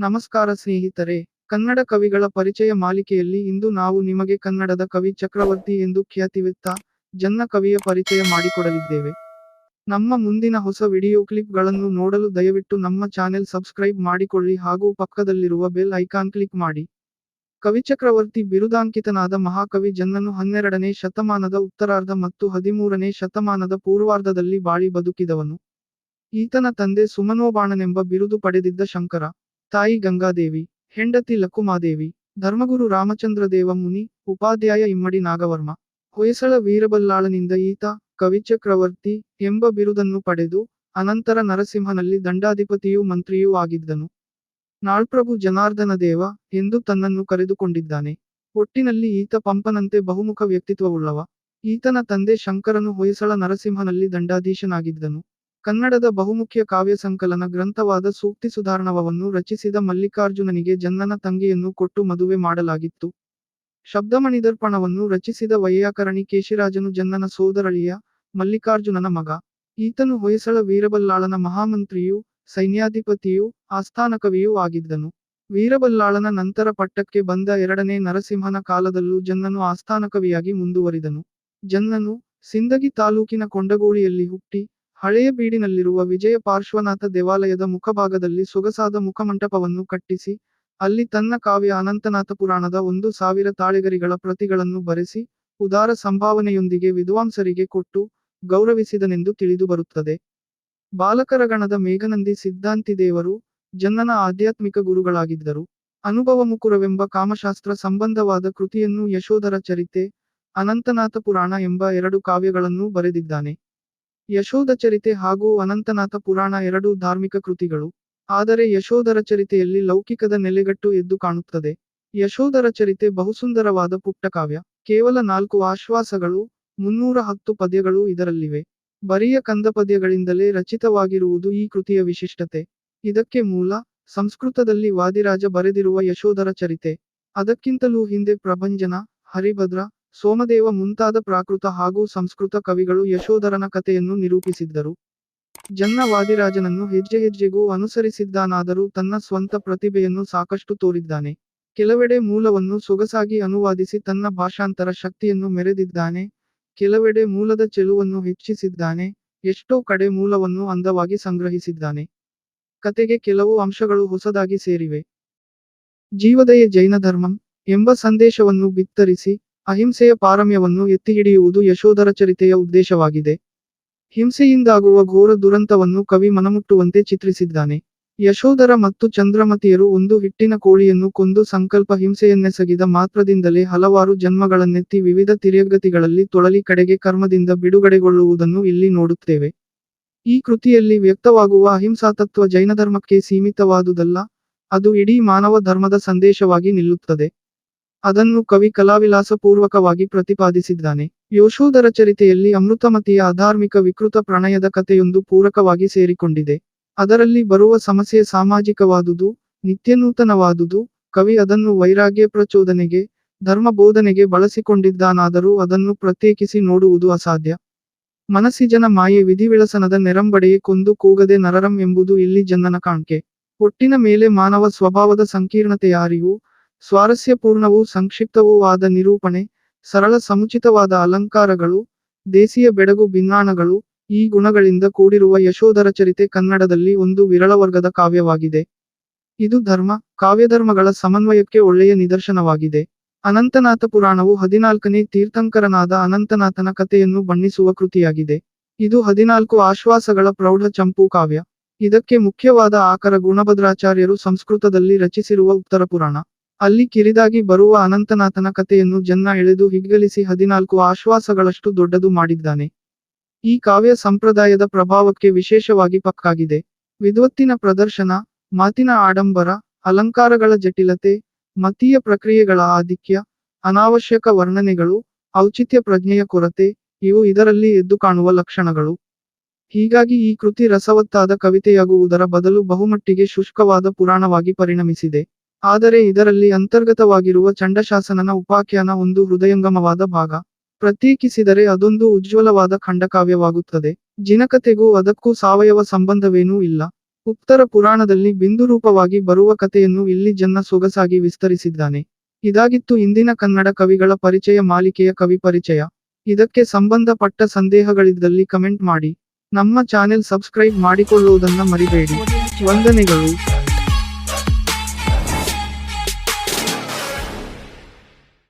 ನಮಸ್ಕಾರ ಸ್ನೇಹಿತರೆ, ಕನ್ನಡ ಕವಿಗಳ ಪರಿಚಯ ಮಾಲಿಕೆಯಲ್ಲಿ ಇಂದು ನಾವು ನಿಮಗೆ ಕನ್ನಡದ ಕವಿ ಚಕ್ರವರ್ತಿ ಎಂದು ಖ್ಯಾತಿವಿತ್ತ ಜನ್ನ ಕವಿಯ ಪರಿಚಯ ಮಾಡಿಕೊಡಲಿದ್ದೇವೆ. ನಮ್ಮ ಮುಂದಿನ ಹೊಸ ವಿಡಿಯೋ ಕ್ಲಿಪ್ಗಳನ್ನು ನೋಡಲು ದಯವಿಟ್ಟು ನಮ್ಮ ಚಾನೆಲ್ ಸಬ್ಸ್ಕ್ರೈಬ್ ಮಾಡಿಕೊಳ್ಳಿ ಹಾಗೂ ಪಕ್ಕದಲ್ಲಿರುವ ಬೆಲ್ ಐಕಾನ್ ಕ್ಲಿಕ್ ಮಾಡಿ. ಕವಿಚಕ್ರವರ್ತಿ ಬಿರುದಾಂಕಿತನಾದ ಮಹಾಕವಿ ಜನ್ನನು ಹನ್ನೆರಡನೇ ಶತಮಾನದ ಉತ್ತರಾರ್ಧ ಮತ್ತು ಹದಿಮೂರನೇ ಶತಮಾನದ ಪೂರ್ವಾರ್ಧದಲ್ಲಿ ಬಾಳಿ ಬದುಕಿದವನು. ಈತನ ತಂದೆ ಸುಮನೋಬಾಣನೆಂಬ ಬಿರುದು ಪಡೆದಿದ್ದ ಶಂಕರ. ತಾಯಿ ಗಂಗಾದೇವಿ, ಹೆಂಡತಿ ಲಕ್ಕುಮಾದೇವಿ ಧರ್ಮಗುರು ರಾಮಚಂದ್ರದೇವ ಮುನಿ, ಉಪಾಧ್ಯಾಯ ಇಮ್ಮಡಿ ನಾಗವರ್ಮ, ಹೊಯ್ಸಳ ವೀರಬಲ್ಲಾಳನಿಂದ ಈತ ಕವಿಚಕ್ರವರ್ತಿ ಎಂಬ ಬಿರುದನ್ನು ಪಡೆದು ಅನಂತರ ನರಸಿಂಹನಲ್ಲಿ ದಂಡಾಧಿಪತಿಯೂ ಮಂತ್ರಿಯೂ ಆಗಿದ್ದನು. ನಾಳ್ಪ್ರಭು ಜನಾರ್ದನ ದೇವ ಎಂದು ತನ್ನನ್ನು ಕರೆದುಕೊಂಡಿದ್ದಾನೆ. ಒಟ್ಟಿನಲ್ಲಿ ಈತ ಪಂಪನಂತೆ ಬಹುಮುಖ ವ್ಯಕ್ತಿತ್ವವುಳ್ಳವ. ಈತನ ತಂದೆ ಶಂಕರನು ಹೊಯ್ಸಳ ನರಸಿಂಹನಲ್ಲಿ ದಂಡಾಧೀಶನಾಗಿದ್ದನು. ಕನ್ನಡದ ಬಹುಮುಖ್ಯ ಕಾವ್ಯ ಸಂಕಲನ ಗ್ರಂಥವಾದ ಸೂಕ್ತಿ ಸುಧಾರಣವವನ್ನು ರಚಿಸಿದ ಮಲ್ಲಿಕಾರ್ಜುನನಿಗೆ ಜನ್ನನ ತಂಗಿಯನ್ನು ಕೊಟ್ಟು ಮದುವೆ ಮಾಡಲಾಗಿತ್ತು. ಶಬ್ದಮಣಿದರ್ಪಣವನ್ನು ರಚಿಸಿದ ವೈಯಾಕರಣಿ ಕೇಶಿರಾಜನು ಜನ್ನನ ಸೋದರಳಿಯ ಮಲ್ಲಿಕಾರ್ಜುನನ ಮಗ. ಈತನು ಹೊಯ್ಸಳ ವೀರಬಲ್ಲಾಳನ ಮಹಾಮಂತ್ರಿಯೂ, ಸೈನ್ಯಾಧಿಪತಿಯೂ, ಆಸ್ಥಾನಕವಿಯೂ ಆಗಿದ್ದನು. ವೀರಬಲ್ಲಾಳನ ನಂತರ ಪಟ್ಟಕ್ಕೆ ಬಂದ ಎರಡನೇ ನರಸಿಂಹನ ಕಾಲದಲ್ಲೂ ಜನ್ನನು ಆಸ್ಥಾನಕವಿಯಾಗಿ ಮುಂದುವರಿದನು. ಜನ್ನನು ಸಿಂದಗಿ ತಾಲೂಕಿನ ಕೊಂಡಗೋಳಿಯಲ್ಲಿ ಹುಟ್ಟಿ ಹಳೆಯ ಬೀಡಿನಲ್ಲಿರುವ ವಿಜಯ ಪಾರ್ಶ್ವನಾಥ ದೇವಾಲಯದ ಮುಖಭಾಗದಲ್ಲಿ ಸೊಗಸಾದ ಮುಖಮಂಟಪವನ್ನು ಕಟ್ಟಿಸಿ, ಅಲ್ಲಿ ತನ್ನ ಕಾವ್ಯ ಅನಂತನಾಥ ಪುರಾಣದ ಒಂದು ಸಾವಿರ ತಾಳೆಗರಿಗಳ ಪ್ರತಿಗಳನ್ನು ಬರೆಸಿ, ಉದಾರ ಸಂಭಾವನೆಯೊಂದಿಗೆ ವಿದ್ವಾಂಸರಿಗೆ ಕೊಟ್ಟು ಗೌರವಿಸಿದನೆಂದು ತಿಳಿದುಬರುತ್ತದೆ ಬಾಲಕರಗಣದ ಮೇಘನಂದಿ ಸಿದ್ಧಾಂತಿ ದೇವರು ಜನ್ನನ ಆಧ್ಯಾತ್ಮಿಕ ಗುರುಗಳಾಗಿದ್ದರು. ಅನುಭವ ಮುಕುರವೆಂಬ ಕಾಮಶಾಸ್ತ್ರ ಸಂಬಂಧವಾದ ಕೃತಿಯನ್ನು ಯಶೋಧರ ಚರಿತೆ, ಅನಂತನಾಥ ಪುರಾಣ ಎಂಬ ಎರಡು ಕಾವ್ಯಗಳನ್ನು ಬರೆದಿದ್ದಾನೆ. ಯಶೋಧ ಚರಿತೆ ಹಾಗೂ ಅನಂತನಾಥ ಪುರಾಣ ಎರಡೂ ಧಾರ್ಮಿಕ ಕೃತಿಗಳು. ಆದರೆ ಯಶೋಧರ ಚರಿತೆಯಲ್ಲಿ ಲೌಕಿಕದ ನೆಲೆಗಟ್ಟು ಎದ್ದು ಕಾಣುತ್ತದೆ. ಯಶೋಧರ ಚರಿತೆ ಬಹುಸುಂದರವಾದ ಪುಟ್ಟಕಾವ್ಯ ಕೇವಲ ನಾಲ್ಕು ಆಶ್ವಾಸಗಳು, ಮುನ್ನೂರ ಹತ್ತು ಪದ್ಯಗಳು ಇದರಲ್ಲಿವೆ. ಬರಿಯ ಕಂದಪದ್ಯಗಳಿಂದಲೇ ರಚಿತವಾಗಿರುವುದು ಈ ಕೃತಿಯ ವಿಶಿಷ್ಟತೆ. ಇದಕ್ಕೆ ಮೂಲ, ಸಂಸ್ಕೃತದಲ್ಲಿ ವಾದಿರಾಜ ಬರೆದಿರುವ ಯಶೋಧರ ಚರಿತೆ. ಅದಕ್ಕಿಂತಲೂ ಹಿಂದೆ ಪ್ರಭಂಜನ, ಹರಿಭದ್ರ ಸೋಮದೇವ ಮುಂತಾದ ಪ್ರಾಕೃತ ಹಾಗೂ ಸಂಸ್ಕೃತ ಕವಿಗಳು ಯಶೋಧರನ ಕಥೆಯನ್ನು ನಿರೂಪಿಸಿದ್ದರು. ಜನ್ನ ವಾದಿರಾಜನನ್ನು ಹೆಜ್ಜೆ ಹೆಜ್ಜೆಗೂ ಅನುಸರಿಸಿದ್ದಾನಾದರೂ ತನ್ನ ಸ್ವಂತ ಪ್ರತಿಭೆಯನ್ನು ಸಾಕಷ್ಟು ತೋರಿದ್ದಾನೆ. ಕೆಲವೆಡೆ ಮೂಲವನ್ನು ಸೊಗಸಾಗಿ ಅನುವಾದಿಸಿ ತನ್ನ ಭಾಷಾಂತರ ಶಕ್ತಿಯನ್ನು ಮೆರೆದಿದ್ದಾನೆ. ಕೆಲವೆಡೆ ಮೂಲದ ಚೆಲುವನ್ನು ಹೆಚ್ಚಿಸಿದ್ದಾನೆ. ಎಷ್ಟೋ ಕಡೆ ಮೂಲವನ್ನು ಅಂದವಾಗಿ ಸಂಗ್ರಹಿಸಿದ್ದಾನೆ. ಕತೆಗೆ ಕೆಲವು ಅಂಶಗಳು ಹೊಸದಾಗಿ ಸೇರಿವೆ. ಜೀವದಯ ಜೈನ ಧರ್ಮಂ ಎಂಬ ಸಂದೇಶವನ್ನು ಬಿತ್ತರಿಸಿ ಅಹಿಂಸೆಯ ಪಾರಮ್ಯವನ್ನು ಎತ್ತಿಹಿಡಿಯುವುದು ಯಶೋಧರ ಚರಿತೆಯ ಉದ್ದೇಶವಾಗಿದೆ. ಹಿಂಸೆಯಿಂದಾಗುವ ಘೋರ ದುರಂತವನ್ನು ಕವಿ ಮನಮುಟ್ಟುವಂತೆ ಚಿತ್ರಿಸಿದ್ದಾನೆ. ಯಶೋಧರ ಮತ್ತು ಚಂದ್ರಮತಿಯರು ಒಂದು ಹಿಟ್ಟಿನ ಕೋಳಿಯನ್ನು ಕೊಂದು ಸಂಕಲ್ಪ ಹಿಂಸೆಯನ್ನೆಸಗಿದ ಮಾತ್ರದಿಂದಲೇ ಹಲವಾರು ಜನ್ಮಗಳನ್ನೆತ್ತಿ ವಿವಿಧ ತಿರ್ಯಗತಿಗಳಲ್ಲಿ ತೊಳಲಿ ಕಡೆಗೆ ಕರ್ಮದಿಂದ ಬಿಡುಗಡೆಗೊಳ್ಳುವುದನ್ನು ಇಲ್ಲಿ ನೋಡುತ್ತೇವೆ. ಈ ಕೃತಿಯಲ್ಲಿ ವ್ಯಕ್ತವಾಗುವ ಅಹಿಂಸಾತತ್ವ ಜೈನಧರ್ಮಕ್ಕೆ ಸೀಮಿತವಾದುದಲ್ಲ, ಅದು ಇಡೀ ಮಾನವ ಧರ್ಮದ ಸಂದೇಶವಾಗಿ ನಿಲ್ಲುತ್ತದೆ. ಅದನ್ನು ಕವಿ ಕಲಾವಿಲಾಸಪೂರ್ವಕವಾಗಿ ಪ್ರತಿಪಾದಿಸಿದ್ದಾನೆ. ಯಶೋಧರ ಚರಿತೆಯಲ್ಲಿ ಅಮೃತಮತಿಯ ಅಧಾರ್ಮಿಕ ವಿಕೃತ ಪ್ರಣಯದ ಕಥೆಯೊಂದು ಪೂರಕವಾಗಿ ಸೇರಿಕೊಂಡಿದೆ. ಅದರಲ್ಲಿ ಬರುವ ಸಮಸ್ಯೆ ಸಾಮಾಜಿಕವಾದುದು, ನಿತ್ಯನೂತನವಾದುದು, ಕವಿ ಅದನ್ನು ವೈರಾಗ್ಯ ಪ್ರಚೋದನೆಗೆ ಧರ್ಮ ಬೋಧನೆಗೆ ಬಳಸಿಕೊಂಡಿದ್ದಾನಾದರೂ ಅದನ್ನು ಪ್ರತ್ಯೇಕಿಸಿ ನೋಡುವುದು ಅಸಾಧ್ಯ. ಮನಸ್ಸಿಜನ ಮಾಯೆ ವಿಧಿವಿಳಸನದ ನೆರಂಬಡೆಯೇ ಕೊಂದು ಕೂಗದೆ ನರರಂ ಎಂಬುದು ಇಲ್ಲಿ ಜನ್ನನ ಕಾಣ್ಕೆ. ಒಟ್ಟಿನ ಮೇಲೆ ಮಾನವ ಸ್ವಭಾವದ ಸಂಕೀರ್ಣತೆಯ ಅರಿವು ಸ್ವಾರಸ್ಯಪೂರ್ಣವೂ ಸಂಕ್ಷಿಪ್ತವೂ ಆದ ನಿರೂಪಣೆ, ಸರಳ ಸಮುಚಿತವಾದ ಅಲಂಕಾರಗಳು, ದೇಸಿಯ ಬೆಡಗು ಭಿನ್ನಾಣಗಳು, ಈ ಗುಣಗಳಿಂದ ಕೂಡಿರುವ ಯಶೋಧರ ಚರಿತೆ ಕನ್ನಡದಲ್ಲಿ ಒಂದು ವಿರಳ ವರ್ಗದ ಕಾವ್ಯವಾಗಿದೆ. ಇದು ಧರ್ಮ, ಕಾವ್ಯಧರ್ಮಗಳ ಸಮನ್ವಯಕ್ಕೆ ಒಳ್ಳೆಯ ನಿದರ್ಶನವಾಗಿದೆ. ಅನಂತನಾಥ ಪುರಾಣವು ಹದಿನಾಲ್ಕನೇ ತೀರ್ಥಂಕರನಾದ ಅನಂತನಾಥನ ಕಥೆಯನ್ನು ಬಣ್ಣಿಸುವ ಕೃತಿಯಾಗಿದೆ. ಇದು ಹದಿನಾಲ್ಕು ಆಶ್ವಾಸಗಳ ಪ್ರೌಢ ಚಂಪು ಕಾವ್ಯ. ಇದಕ್ಕೆ ಮುಖ್ಯವಾದ ಆಕರ ಗುಣಭದ್ರಾಚಾರ್ಯರು ಸಂಸ್ಕೃತದಲ್ಲಿ ರಚಿಸಿರುವ ಉತ್ತರ ಪುರಾಣ. ಅಲ್ಲಿ ಕಿರಿದಾಗಿ ಬರುವ ಅನಂತನಾಥನ ಕಥೆಯನ್ನು ಜನ್ನ ಎಳೆದು ಹಿಗ್ಗಲಿಸಿ ಹದಿನಾಲ್ಕು ಆಶ್ವಾಸಗಳಷ್ಟು ದೊಡ್ಡದು ಮಾಡಿದ್ದಾನೆ. ಈ ಕಾವ್ಯ ಸಂಪ್ರದಾಯದ ಪ್ರಭಾವಕ್ಕೆ ವಿಶೇಷವಾಗಿ ಪಕ್ಕಾಗಿದೆ. ವಿದ್ವತ್ತಿನ ಪ್ರದರ್ಶನ, ಮಾತಿನ ಆಡಂಬರ, ಅಲಂಕಾರಗಳ ಜಟಿಲತೆ, ಮತೀಯ ಪ್ರಕ್ರಿಯೆಗಳ ಆಧಿಕ್ಯ, ಅನಾವಶ್ಯಕ ವರ್ಣನೆಗಳು, ಔಚಿತ್ಯ ಪ್ರಜ್ಞೆಯ ಕೊರತೆ, ಇವು ಇದರಲ್ಲಿ ಎದ್ದು ಕಾಣುವ ಲಕ್ಷಣಗಳು. ಹೀಗಾಗಿ ಈ ಕೃತಿ ರಸವತ್ತಾದ ಕವಿತೆಯಾಗುವುದರ ಬದಲು ಬಹುಮಟ್ಟಿಗೆ ಶುಷ್ಕವಾದ ಪುರಾಣವಾಗಿ ಪರಿಣಮಿಸಿದೆ. ಆದರೆ ಇದರಲ್ಲಿ ಅಂತರ್ಗತವಾಗಿರುವ ಚಂಡಶಾಸನನ ಉಪಾಖ್ಯಾನ ಒಂದು ಹೃದಯಂಗಮವಾದ ಭಾಗ. ಪ್ರತ್ಯೇಕಿಸಿದರೆ ಅದೊಂದು ಉಜ್ವಲವಾದ ಖಂಡಕಾವ್ಯವಾಗುತ್ತದೆ. ಜಿನಕತೆಗೂ ಅದಕ್ಕೂ ಸಾವಯವ ಸಂಬಂಧವೇನೂ ಇಲ್ಲ. ಉತ್ತರ ಪುರಾಣದಲ್ಲಿ ಬಿಂದುರೂಪವಾಗಿ ಬರುವ ಕಥೆಯನ್ನು ಇಲ್ಲಿ ಜನ್ನ ಸೊಗಸಾಗಿ ವಿಸ್ತರಿಸಿದ್ದಾನೆ. ಇದಾಗಿತ್ತು ಇಂದಿನ ಕನ್ನಡ ಕವಿಗಳ ಪರಿಚಯ ಮಾಲಿಕೆಯ ಕವಿ ಪರಿಚಯ. ಇದಕ್ಕೆ ಸಂಬಂಧಪಟ್ಟ ಸಂದೇಹಗಳಿದ್ದಲ್ಲಿ ಕಮೆಂಟ್ ಮಾಡಿ. ನಮ್ಮ ಚಾನೆಲ್ ಸಬ್ಸ್ಕ್ರೈಬ್ ಮಾಡಿಕೊಳ್ಳುವುದನ್ನ ಮರಿಬೇಡಿ. ವಂದನೆಗಳು.